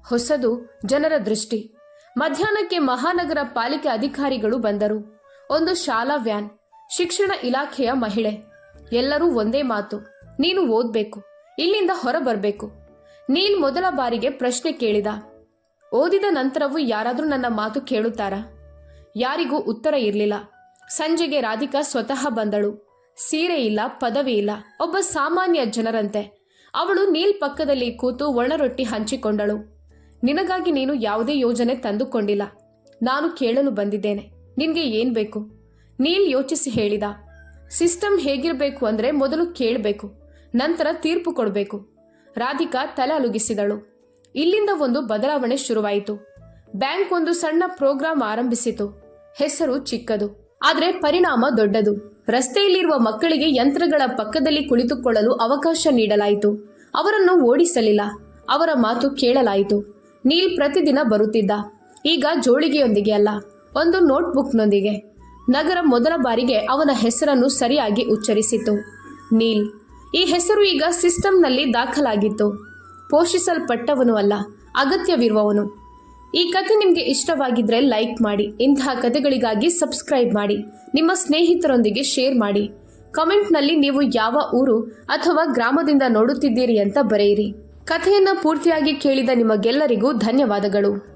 ಹೊಸದು ಜನರ ದೃಷ್ಟಿ. ಮಧ್ಯಾಹ್ನಕ್ಕೆ ಮಹಾನಗರ ಪಾಲಿಕೆ ಅಧಿಕಾರಿಗಳು ಬಂದರು. ಒಂದು ಶಾಲಾ ವ್ಯಾನ್, ಶಿಕ್ಷಣ ಇಲಾಖೆಯ ಮಹಿಳೆ. ಎಲ್ಲರೂ ಒಂದೇ ಮಾತು. ನೀನು ಓದ್ಬೇಕು. ಇಲ್ಲಿಂದ ಹೊರ ನೀಲ್ ಮೊದಲ ಬಾರಿಗೆ ಪ್ರಶ್ನೆ ಕೇಳಿದ. ಓದಿದ ನಂತರವೂ ಯಾರಾದರೂ ನನ್ನ ಮಾತು ಕೇಳುತ್ತಾರಾ? ಯಾರಿಗೂ ಉತ್ತರ ಇರಲಿಲ್ಲ. ಸಂಜೆಗೆ ರಾಧಿಕಾ ಸ್ವತಃ ಬಂದಳು. ಸೀರೆ ಇಲ್ಲ, ಪದವಿ ಇಲ್ಲ, ಒಬ್ಬ ಸಾಮಾನ್ಯ ಜನರಂತೆ. ಅವಳು ನೀಲ್ ಪಕ್ಕದಲ್ಲಿ ಕೂತು ಒಣರೊಟ್ಟಿ ಹಂಚಿಕೊಂಡಳು. ನಿನಗಾಗಿ ನೀನು ಯಾವುದೇ ಯೋಜನೆ ತಂದುಕೊಂಡಿಲ್ಲ. ನಾನು ಕೇಳಲು ಬಂದಿದ್ದೇನೆ. ನಿನಗೆ ಏನ್ ಬೇಕು? ನೀಲ್ ಯೋಚಿಸಿ ಹೇಳಿದ. ಸಿಸ್ಟಮ್ ಹೇಗಿರಬೇಕು ಅಂದ್ರೆ ಮೊದಲು ಕೇಳಬೇಕು. ನಂತರ ತೀರ್ಪು ಕೊಡಬೇಕು. ರಾಧಿಕಾ ತಲೆ ಅಲುಗಿಸಿದಳು. ಇಲ್ಲಿಂದ ಒಂದು ಬದಲಾವಣೆ ಶುರುವಾಯಿತು. ಬ್ಯಾಂಕ್ ಒಂದು ಸಣ್ಣ ಪ್ರೋಗ್ರಾಂ ಆರಂಭಿಸಿತು. ಹೆಸರು ಚಿಕ್ಕದು, ಆದರೆ ಪರಿಣಾಮ ದೊಡ್ಡದು. ರಸ್ತೆಯಲ್ಲಿರುವ ಮಕ್ಕಳಿಗೆ ಯಂತ್ರಗಳ ಪಕ್ಕದಲ್ಲಿ ಕುಳಿತುಕೊಳ್ಳಲು ಅವಕಾಶ ನೀಡಲಾಯಿತು. ಅವರನ್ನು ಓಡಿಸಲಿಲ್ಲ. ಅವರ ಮಾತು ಕೇಳಲಾಯಿತು. ನೀಲ್ ಪ್ರತಿದಿನ ಬರುತ್ತಿದ್ದ. ಈಗ ಜೋಳಿಗೆಯೊಂದಿಗೆ ಅಲ್ಲ, ಒಂದು ನೋಟ್ಬುಕ್ನೊಂದಿಗೆ. ನಗರ ಮೊದಲ ಬಾರಿಗೆ ಅವನ ಹೆಸರನ್ನು ಸರಿಯಾಗಿ ಉಚ್ಚರಿಸಿತು. ನೀಲ್ ಈ ಹೆಸರು ಈಗ ಸಿಸ್ಟಮ್ನಲ್ಲಿ ದಾಖಲಾಗಿತ್ತು. ಪೋಷಿಸಲ್ಪಟ್ಟವನು ಅಲ್ಲ, ಅಗತ್ಯವಿರುವವನು. ಈ ಕಥೆ ನಿಮಗೆ ಇಷ್ಟವಾಗಿದ್ರೆ ಲೈಕ್ ಮಾಡಿ, ಇಂತಹ ಕಥೆಗಳಿಗಾಗಿ ಸಬ್ಸ್ಕ್ರೈಬ್ ಮಾಡಿ, ನಿಮ್ಮ ಸ್ನೇಹಿತರೊಂದಿಗೆ ಶೇರ್ ಮಾಡಿ. ಕಮೆಂಟ್ನಲ್ಲಿ ನೀವು ಯಾವ ಊರು ಅಥವಾ ಗ್ರಾಮದಿಂದ ನೋಡುತ್ತಿದ್ದೀರಿ ಅಂತ ಬರೆಯಿರಿ. ಕಥೆಯನ್ನು ಪೂರ್ತಿಯಾಗಿ ಕೇಳಿದ ನಿಮಗೆಲ್ಲರಿಗೂ ಧನ್ಯವಾದಗಳು.